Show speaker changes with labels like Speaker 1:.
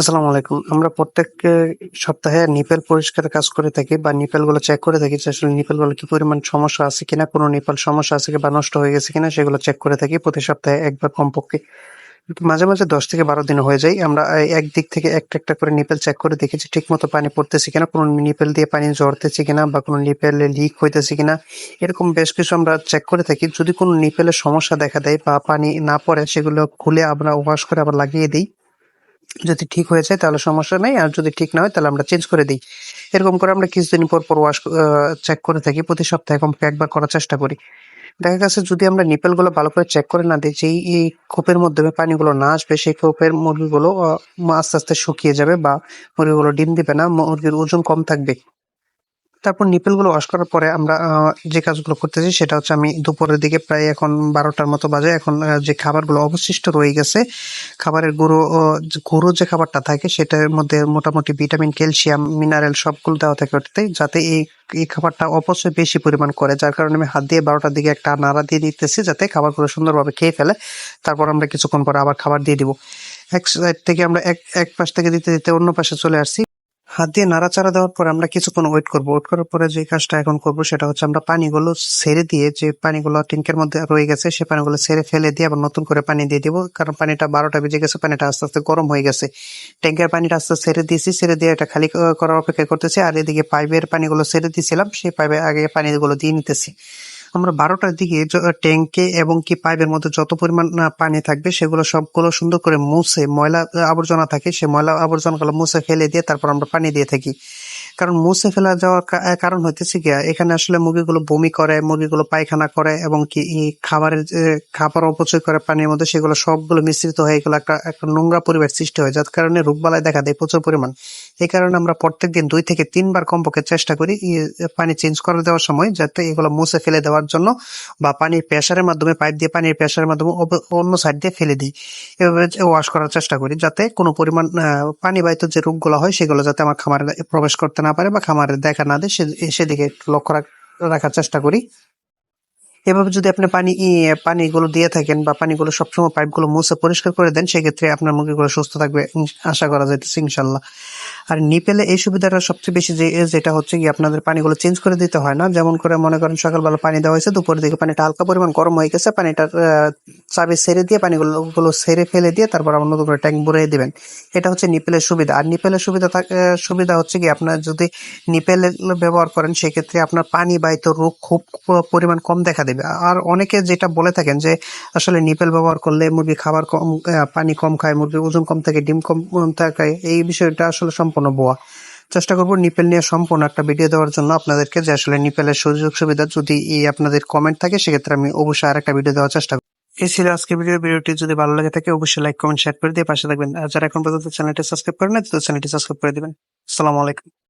Speaker 1: আসসালামু আলাইকুম। আমরা প্রত্যেক সপ্তাহে নিপেল পরিষ্কারের কাজ করে থাকি বা নিপেলগুলো চেক করে থাকি যে আসলে নিপেলগুলো কি পরিমাণ সমস্যা আছে কিনা, কোনো নিপেল সমস্যা আছে কি বা নষ্ট হয়ে গেছে কিনা সেগুলো চেক করে থাকি প্রতি সপ্তাহে একবার কমপক্ষে। মাঝে মাঝে দশ থেকে বারো দিন হয়ে যায়। আমরা এই একদিক থেকে একটা একটা করে নিপেল চেক করে দেখেছি ঠিক মতো পানি পড়তেছে কিনা, কোনো নিপেল দিয়ে পানি ঝরতেছে কিনা বা কোনো নিপেলে লিক হইতেছে কিনা। এরকম বেশ কিছু আমরা চেক করে থাকি। যদি কোনো নিপেলের সমস্যা দেখা দেয় বা পানি না পড়ে সেগুলো খুলে আমরা ওয়াশ করে আবার লাগিয়ে দিই। যদি ঠিক হয়ে যায় তাহলে সমস্যা নেই, আর যদি ঠিক না হয় তাহলে আমরা চেঞ্জ করে দিই। এরকম করে আমরা কিছুদিন পর পর ওয়াশ চেক করে থাকি, প্রতি সপ্তাহে কমপক্ষে একবার করার চেষ্টা করি। দেখা গেছে যদি আমরা নিপেলগুলো ভালো করে চেক করে না দিই যেই এই কোপের মাধ্যমে পানিগুলো না আসবে, সেই কোপের মুরগিগুলো আস্তে আস্তে শুকিয়ে যাবে বা মুরগিগুলো ডিম দিবে না, মুরগির ওজন কম থাকবে। তারপর নিপেলগুলো ওয়াশ করার পরে আমরা যে কাজগুলো করতেছি সেটা হচ্ছে আমি দুপুরের দিকে প্রায় এখন বারোটার মতো বাজে। এখন যে খাবারগুলো অবশিষ্ট রয়ে গেছে, খাবারের গুঁড়ো গুঁড়ো যে খাবারটা থাকে সেটার মধ্যে মোটামুটি ভিটামিন, ক্যালসিয়াম মিনারেল সবগুলো দেওয়া থাকে ওটাতে, যাতে এই এই খাবারটা অপচয় বেশি পরিমাণ করে। যার কারণে আমি হাত দিয়ে বারোটার দিকে একটা নাড়া দিয়ে দিতেছি যাতে খাবারগুলো সুন্দরভাবে খেয়ে ফেলে। তারপর আমরা কিছুক্ষণ পরে আবার খাবার দিয়ে দিব। এক সাইড থেকে আমরা এক এক পাশ থেকে দিতে দিতে অন্য পাশে চলে আসছি। হাত দিয়ে নাড়াচাড়া দেওয়ার পর আমরা কিছুক্ষণ ওয়েট করব। ওয়েট করার পরে যে কাজটা এখন করব সেটা হচ্ছে আমরা পানিগুলো ছেড়ে দিয়ে যে পানিগুলো ট্যাঙ্কের মধ্যে রয়ে গেছে সে পানিগুলো ছেড়ে ফেলে দিয়ে আবার নতুন করে পানি দিয়ে দিব। কারণ পানিটা বারোটা বেজে গেছে, পানিটা আস্তে আস্তে গরম হয়ে গেছে। ট্যাঙ্কের পানিটা আস্তে ছেড়ে দিয়েছি, ছেড়ে দিয়ে এটা খালি করার অপেক্ষা করতেছি। আর এদিকে পাইপের পানিগুলো ছেড়ে দিয়েছিলাম, সেই পাইপে আগে পানিগুলো দিয়ে নিতেছি। আমরা বারোটার দিকে ট্যাঙ্কে এবং কি পাইপের মধ্যে যত পরিমাণ পানি থাকবে সেগুলো সবগুলো সুন্দর করে মুছে, ময়লা আবর্জনা থাকে, সে ময়লা আবর্জনাগুলো মুছে ফেলে দিয়ে তারপর আমরা পানি দিয়ে থাকি। কারণ মুছে ফেলা যাওয়ার কারণ হইতেছে কি এখানে আসলে মুরগিগুলো বমি করে, মুরগিগুলো পায়খানা করে এবং কি খাবারের খাবার অপচয় করে পানির মধ্যে, সেগুলো সবগুলো মিশ্রিত হয়ে গেলো একটা একটা নোংরা পরিবেশ সৃষ্টি হয়, যার কারণে রোগবালাই দেখা দেয় প্রচুর পরিমাণ। এই কারণে আমরা প্রত্যেক দিন দুই থেকে তিনবার কমপক্ষে চেষ্টা করি পানি চেঞ্জ করে দেওয়ার সময় যাতে এগুলো মুছে ফেলে দেওয়ার জন্য বা পানির প্রেশারের মাধ্যমে পাইপ দিয়ে পানির প্রেশারের মাধ্যমে অন্য সাইড দিয়ে ফেলে দিই। এভাবে ওয়াশ করার চেষ্টা করি যাতে কোনো পরিমাণ আহ, পানিবাহিত যে রোগগুলো হয় সেগুলো যাতে আমার খামারে প্রবেশ করতে না পারে বা খামারে দেখা না দেয় সেদিকে লক্ষ্য রাখ- রাখার চেষ্টা করি। এভাবে যদি আপনি পানি পানিগুলো দিয়ে থাকেন বা পানিগুলো সবসময় পাইপগুলো মুছে পরিষ্কার করে দেন, সেক্ষেত্রে আপনার মুরগিগুলো সুস্থ থাকবে আশা করা যাইতেছে ইনশাল্লাহ। আর নিপেলে এই সুবিধাটা সবচেয়ে বেশি যে যেটা হচ্ছে কি আপনাদের পানিগুলো চেঞ্জ করে দিতে হয় না। যেমন করে মনে করেন সকালবেলা পানি দেওয়া হয়েছে, দুপুরের দিকে পানিটা হালকা পরিমাণ গরম হয়ে গেছে, পানিটার চাবি সেরে দিয়ে পানিগুলো গুলো ছেড়ে ফেলে দিয়ে তারপর আবার নতুন করে ট্যাঙ্ক ভরে দিবেন। এটা হচ্ছে নিপেলের সুবিধা। আর নিপেলের সুবিধা সুবিধা হচ্ছে কি আপনার যদি নিপেল ব্যবহার করেন, সেক্ষেত্রে আপনার পানি বাহিত রোগ খুব পরিমাণ কম দেখা দেবে। আর অনেকে যেটা বলে থাকেন যে, আসলে নিপেল ব্যবহার করলে মুরগি খাবার কম পানি কম খায়, মুরগির ওজন কম থাকে, ডিম কম থাকে, এই বিষয়টা আসলে সম্পূর্ণ বোয়া চেষ্টা করব নিপেল নিয়ে সম্পূর্ণ একটা ভিডিও দেওয়ার জন্য আপনাদেরকে যে, আসলে নিপেলের সুযোগ সুবিধা যদি এই আপনাদের কমেন্ট থাকে, সেক্ষেত্রে আমি অবশ্যই আর একটা ভিডিও দেওয়ার চেষ্টা করব। এই ছিল আজকে ভিডিও ভিডিওটি যদি ভালো লাগে থাকে, অবশ্যই লাইক কমেন্ট শেয়ার করে দিয়ে পাশে থাকবেন। আর যারা এখন পর্যন্ত চ্যানেলটি সাবস্ক্রাইব করেন তো চ্যানেলটি সাবস্ক্রাইব করে দিবেন। আসসালামু আলাইকুম।